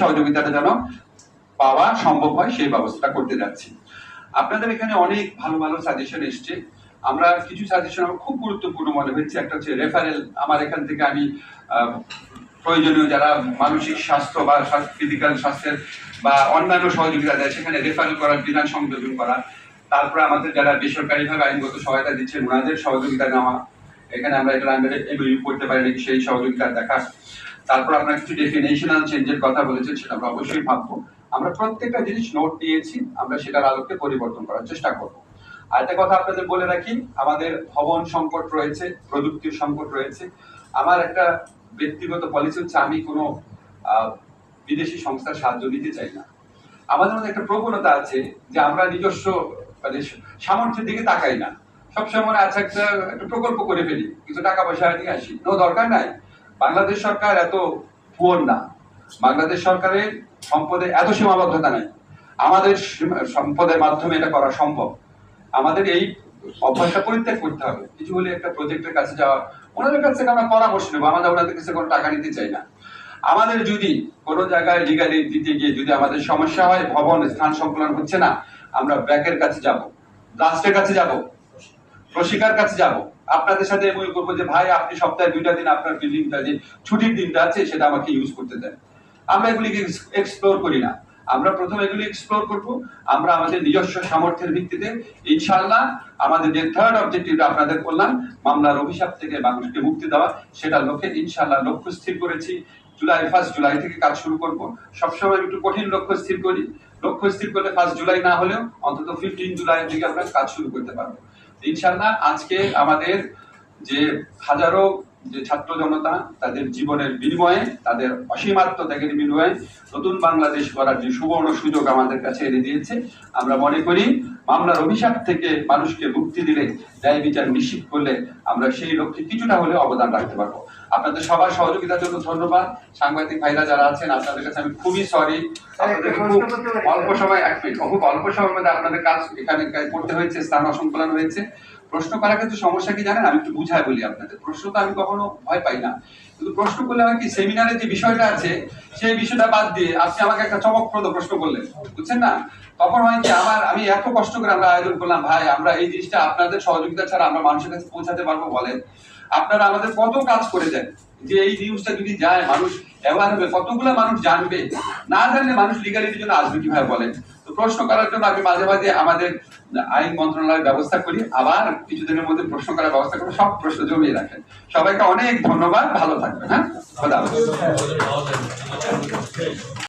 সহযোগিতাটা যেন পাওয়া সম্ভব হয়, সেই ব্যবস্থা করতে যাচ্ছি। আপনাদের এখানে অনেক ভালো ভালো সাজেশন এসছে। আমরা কিছু সাজেশন আমার খুব গুরুত্বপূর্ণ মনে হচ্ছে। একটা হচ্ছে রেফারেল আমার এখান থেকে আমি প্রয়োজনীয় যারা মানসিক স্বাস্থ্য বা ফিজিক্যাল স্বাস্থ্যের বা অন্যান্য সহযোগিতা দেয়, সেখানে রেফারেল করার, বিধান সংযোজন করা। তারপরে আমাদের যারা বেসরকারিভাবে আইনগত সহায়তা দিচ্ছে ওনাদের সহযোগিতা নেওয়া। এখানে আমরা এটা আমরা এমইউ করতে পারি সেই সহযোগিতা দেখা। তারপর আপনার কিছু ডেফিনেশনাল চেঞ্জের কথা বলেছেন সেটা আমরা অবশ্যই ভাববো। আমরা প্রত্যেকটা জিনিস নোট নিয়েছি, আমরা সেটার আলোকে পরিবর্তন করার চেষ্টা করব। আরেকটা কথা আপনাদের বলে রাখি, আমাদের ভবন সংকট রয়েছে, প্রযুক্তির সংকট রয়েছে। আমার একটা ব্যক্তিগত পলিসি হচ্ছে, আমি কোনো বিদেশি সংস্থার সাহায্য নিতে চাই না। আমাদের মধ্যে একটা প্রবণতা আছে যে আমরা নিজস্ব মানে সামর্থ্যের দিকে তাকাই না। সবসময় মনে আছে একটা একটা প্রকল্প করে ফেলি কিছু টাকা পয়সা নিয়ে আসি। নো দরকার নাই। বাংলাদেশ সরকার এত পুয়ার না। বাংলাদেশ সরকারের সম্পদে এত সীমাবদ্ধতা নাই। আমাদের সীমা- সম্পদের মাধ্যমে এটা করা সম্ভব। আমাদের এই অভ্যাসটা পরিত্যাগ করতে হবে। কিছু হলে একটা প্রজেক্টের কাছে যাওয়া। ওনাদের কাছ থেকে আমরা পরামর্শ নেব। আমাদের ওনাদের কাছে কোনো টাকা নিতে চাই না। আমাদের যদি কোনো জায়গায় লিগালি দিতে গিয়ে যদি আমাদের সমস্যা হয়, ভবন, স্থান সংকুলন হচ্ছে না, আমরা ব্যাকের কাছে যাব, ব্লাস্টের কাছে যাব, প্রশিকার কাছে যাব। আপনাদের সাথে এমনি করব যে, ভাই, আপনি সপ্তাহে দুইটা দিন আপনার বিল্ডিংটা যে ছুটির দিনটা আছে, সেটা আমাকে ইউজ করতে দেন। আমরা এগুলিকে এক্সপ্লোর করি না। আমরা প্রথমে এগুলি এক্সপ্লোর করব। আমরা আমাদের নিজস্ব সামর্থ্যের ভিত্তিতে, ইনশাআল্লাহ, আমাদের যে থার্ড অবজেক্টিভটা আপনাদের করলাম মামলার অভিশাপ থেকে মানুষকে মুক্তি দেওয়া সেটা লক্ষ্যে ইনশাআল্লাহ লক্ষ্য স্থির করেছি। জুলাই ফার্স্ট জুলাই থেকে কাজ শুরু করব। সবসময় একটু কঠিন লক্ষ্য স্থির করি। লক্ষ্য স্থির করলে ফার্স্ট জুলাই না হলেও অন্তত ফিফটিন জুলাই থেকে আমরা কাজ শুরু করতে পারব। ইনশাআল্লাহ আজকে আমাদের যে হাজারো যে ছাত্র জনতা, তাদের জীবনের বিনিময়ে, তাদের অসীম আত্মত্যাগের বিনিময়ে নতুন বাংলাদেশ করার যে সুবর্ণ সুযোগ আমাদের কাছে এনে দিয়েছে। আমরা মনে করি, মামলার অভিশাপ থেকে মানুষকে মুক্তি দিলে, ন্যায় বিচার নিশ্চিত করলে আমরা সেই লক্ষ্যে কিছুটা হলে অবদান রাখতে পারব। আপনাদের সবার সহযোগিতার জন্য ধন্যবাদ। সাংবাদিক ভাইরা যারা আছেন, আপনাদের কাছে আমি খুবই সরি অল্প সময় এক মিনিট খুব অল্প সময়ের মধ্যে আপনাদের কাজ এখানে করতে হয়েছে স্থান অসংকলন হয়েছে। প্রশ্ন করার ক্ষেত্রে সমস্যা কি জানেন? আমি একটু বুঝাই বলি আপনাদের। প্রশ্ন তো আমি কখনো ভয় পাই না। কিন্তু প্রশ্ন করলে হয় কি সেমিনারে যে বিষয়টা আছে সেই বিষয়টা বাদ দিয়ে আপনি আমাকে একটা চমকপ্রদ প্রশ্ন করলেন। বুঝছেন না? তখন হয় কি আমার আমি এত কষ্ট করে আমরা আয়োজন করলাম ভাই আমরা এই জিনিসটা আপনাদের সহযোগিতা ছাড়া আমরা মানুষের কাছে পৌঁছাতে পারব বলেন। আপনারা আমাদের কত কাজ করে দেন? যে এই নিউজটা যদি যায়, মানুষ অ্যাওয়ার হবে, কতগুলো মানুষ জানবে? না জানলে মানুষ লিগালিটির জন্য আসবে কীভাবে বলেন? তো প্রশ্ন করার জন্য আমি মাঝে মাঝে আমাদের আইন মন্ত্রণালয়ের ব্যবস্থা করি। আবার কিছুদিনের মধ্যে প্রশ্ন করার ব্যবস্থা করে সব প্রশ্ন জমিয়ে রাখেন। সবাইকে অনেক ধন্যবাদ। ভালো থাকবেন হ্যাঁ।